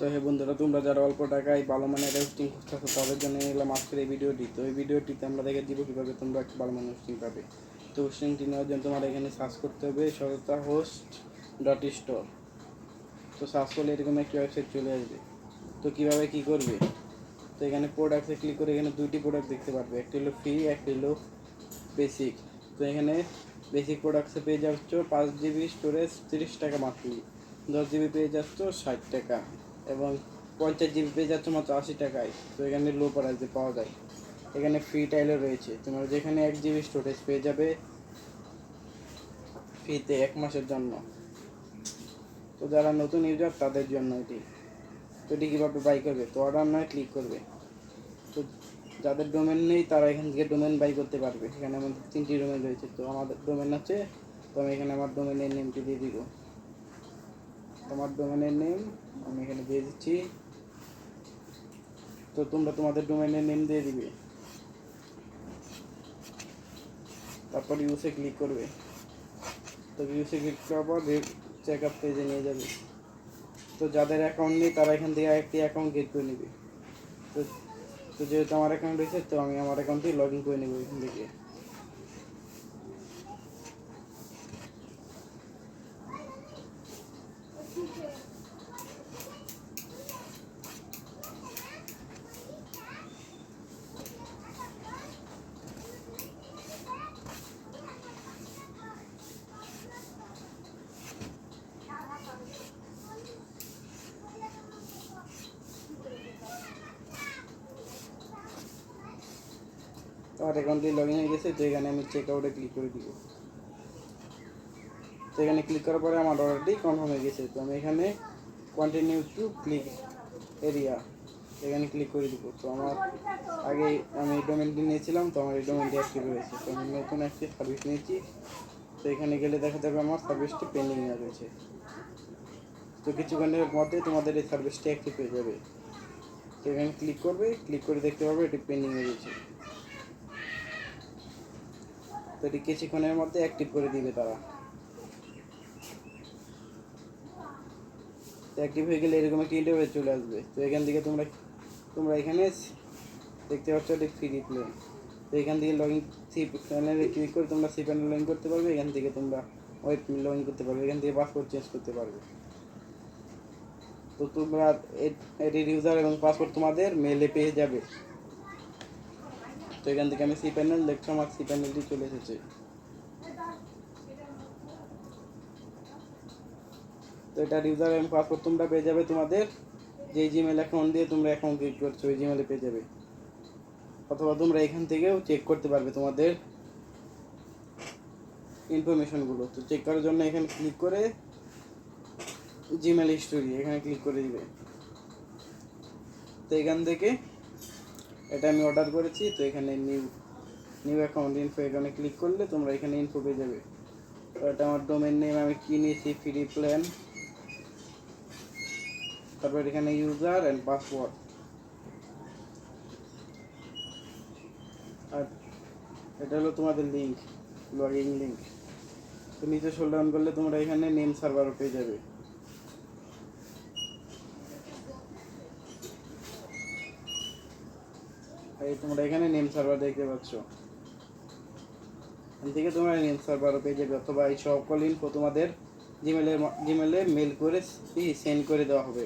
তো হে বন্ধুরা, তোমরা যারা অল্প টাকায় ভালো মানের হোস্টিং খুঁজতেছো তাদের জন্য নিলাম আজকের এই ভিডিওটি। তো এই ভিডিওটিতে আমরা দেখে দিব কীভাবে তোমরা একটা ভালো মানের হোস্টিং পাবে। তো হোস্টিংটি নেওয়ার জন্য তোমার এখানে সার্চ করতে হবে সততা হোস্ট ডট স্টোর তো সার্চ করলে এরকম একটি ওয়েবসাইট চলে আসবে। তো কীভাবে কী করবে? তো এখানে প্রোডাক্টে ক্লিক করে এখানে দুইটি প্রোডাক্ট দেখতে পারবে। একটি হলো ফ্রি একটি হলো বেসিক তো এখানে বেসিক প্রোডাক্টসে পেয়ে যাচ্ছ পাঁচ জিবি স্টোরেজ তিরিশ টাকা মান্থলি দশ জিবি পেয়ে যাচ্ছ ষাট টাকা। এবং পঞ্চাশ জিবি পেয়ে যাচ্ছ মাত্র আশি টাকায়। তো এখানে লো প্রাইসে পাওয়া যায়। এখানে ফ্রি টাইলও রয়েছে। তোমার যেখানে এক জিবি স্টোরেজ পেয়ে যাবে ফ্রিতে এক মাসের জন্য। তো যারা নতুন ইউজার তাদের জন্য এটি। তো এটি কীভাবে বাই করবে? তো অর্ডার নয় ক্লিক করবে। তো যাদের ডোমেন নেই, তারা এখান থেকে ডোমেন বাই করতে পারবে। এখানে আমাদের তিনটি ডোমেন রয়েছে। তো আমাদের ডোমেন আছে। তো আমি এখানে আমার ডোমেনের নেমটি দিয়ে দিব। তোমার ডোমেনের নেম আমি এখানে দিয়ে দিচ্ছি। তো তোমরা তোমাদের ডোমেনের নেম দিয়ে দিবে। তারপর ইউসে ক্লিক করবে। তো ইউসে ক্লিক করার পর চেক আপ পেজে নিয়ে যাবে। তো যাদের অ্যাকাউন্ট নেই, তারা এখান থেকে একটি অ্যাকাউন্ট গেট করে নেবে। তো তো যেহেতু আমার অ্যাকাউন্ট রয়েছে, তো আমি আমার অ্যাকাউন্টে লগ ইন করে নেব এখান থেকে। আমার অ্যাকাউন্টে লগ ইন হয়ে গেছে, তো এখানে আমি চেক আউটে ক্লিক করে দিব। তো এখানে ক্লিক করার পরে আমার অর্ডারটি কনফার্ম হয়ে গেছে। তো আমি এখানে কন্টিনিউ টু ক্লিক এরিয়া এখানে ক্লিক করে দিব। তো আমার আগে আমি এই ডোমেনটি নিয়েছিলাম, তো আমার এই ডোমেনটি অ্যাক্টিভ হয়েছে তো আমি নতুন একটি সার্ভিস নিয়েছি। তো এখানে গেলে দেখা যাবে আমার সার্ভিসটি পেন্ডিং হয়ে রয়েছে। তো কিছুক্ষণের মধ্যে তোমাদের এই সার্ভিসটি অ্যাক্টিভ হয়ে যাবে। তো এখানে ক্লিক করবে ক্লিক করে দেখতে পাবে এটি পেন্ডিং হয়ে গেছে তো এটি কিছুক্ষণের মধ্যে অ্যাক্টিভ করে দিবে তারা। তো অ্যাক্টিভ হয়ে গেলে এরকম একটি ইন্টারভিউ চলে আসবে। তো এখান থেকে তোমরা তোমরা এখানে দেখতে পাচ্ছ এটি ফ্রি প্লেন তো এখান থেকে লগ ইন সি প্যানেলে ক্লিক করে তোমরা সি প্যানেল লগ ইন করতে পারবে। এখান থেকে তোমরা ওয়েব লগ ইন করতে পারবে। এখান থেকে পাসপোর্ট চেঞ্জ করতে পারবে। তো তোমরা এটির ইউজার এবং পাসপোর্ট তোমাদের মেলে পেয়ে যাবে। তো এখান থেকে আমি সি প্যানেল দেখছ আমার সি প্যানেলটি চলে এসেছে। তো এটা ইউজার এবং পাসওয়ার্ড তোমরা পেয়ে যাবে তোমাদের যে জিমেল অ্যাকাউন্ট দিয়ে তোমরা অ্যাকাউন্ট ক্রিয়েট করছ, ওই জিমেলে পেয়ে যাবে। অথবা তোমরা এখান থেকেও চেক করতে পারবে তোমাদের ইনফরমেশনগুলো তো চেক করার জন্য এখানে ক্লিক করে জিমেল হিস্টোরি এখানে ক্লিক করে দিবে। তো এখান থেকে এটা আমি অর্ডার করেছি, তো এখানে নিউ নিউ অ্যাকাউন্ট ইনফো এখানে ক্লিক করলে তোমরা এখানে ইনফো পেয়ে যাবে। তো এটা আমার ডোমেন নেম আমি কিনেছি ফ্রি প্ল্যান তারপর এখানে ইউজার অ্যান্ড পাসওয়ার্ড আর এটা হলো তোমাদের লিঙ্ক লগ ইন লিঙ্ক তো নিচে শোল ডাউন করলে তোমরা এখানে নেম সার্ভারও পেয়ে যাবে। এই তোমরা এখানে নেম সার্ভার দেখতে পাচ্ছ। এখান থেকে তোমরা নেম সার্ভারও পেয়ে যাবে অথবা এই সকল ইনফো তোমাদের জিমেলের জিমেলে মেল করে সেন্ড করে দেওয়া হবে।